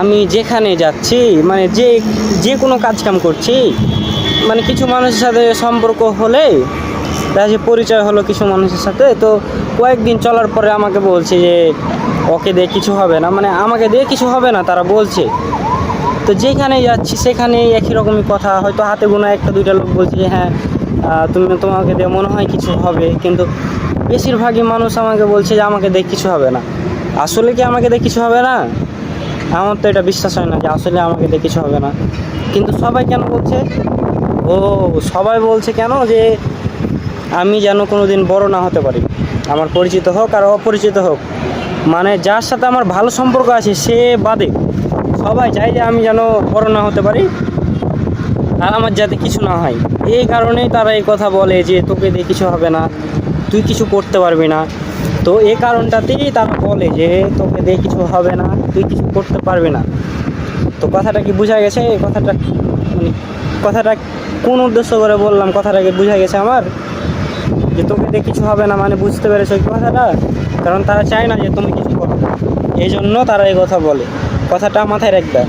আমি যেখানে যাচ্ছি মানে যে যে কোনো কাজ কাম করছি মানে কিছু মানুষের সাথে সম্পর্ক হলে, দেখা যাচ্ছে পরিচয় হলো কিছু মানুষের সাথে, তো কয়েকদিন চলার পরে আমাকে বলছে যে, ওকে দিয়ে কিছু হবে না। মানে আমাকে দিয়ে কিছু হবে না, তারা বলছে। তো যেখানে যাচ্ছি, সেখানেই একই রকমই কথা, হয়তো হাতে গোনা একটা, দুইটা লোক বলছে যে হ্যাঁ তুমি তোমাকে দিয়ে মনে হয় কিছু হবে। কিন্তু বেশিরভাগই মানুষ আমাকে বলছে যে, আমাকে দিয়ে কিছু হবে না। আসলে কি আমাকে দিয়ে কিছু হবে না? আমার তো এটা বিশ্বাস হয় না যে আসলে আমাকে দিয়ে কিছু হবে না। কিন্তু সবাই কেন বলছে? ও, সবাই বলছে কেন যে আমি যেন কোনো দিন বড় না হতে পারি। আমার পরিচিত হোক আর অপরিচিত হোক। মানে যার সাথে আমার ভালো সম্পর্ক আছে, সে বাদে। সবাই চায় যে আমি যেন বড় না হতে পারি আর আমার যাতে কিছু না হয়। এই কারণেই তারা এই কথা বলে যে তোকে দিয়ে কিছু হবে না, তুই কিছু করতে পারবি না। তো এই কারণটাতেই তারা বলে যে, তোকে দিয়ে কিছু হবে না, তুই কিছু করতে পারবি না। তো কথাটা কি বোঝা গেছে? এই কথাটা মানে কথাটা কোন উদ্দেশ্য করে বললাম? কথাটা কি বোঝা গেছে আমার? যে তোকে দিয়ে কিছু হবে না মানে বুঝতে পেরেছ এই কথাটা? কারণ তারা চায় না যে তুমি কিছু করো। এই জন্য তারা এই কথা বলে। কথাটা মাথায় রাখবে।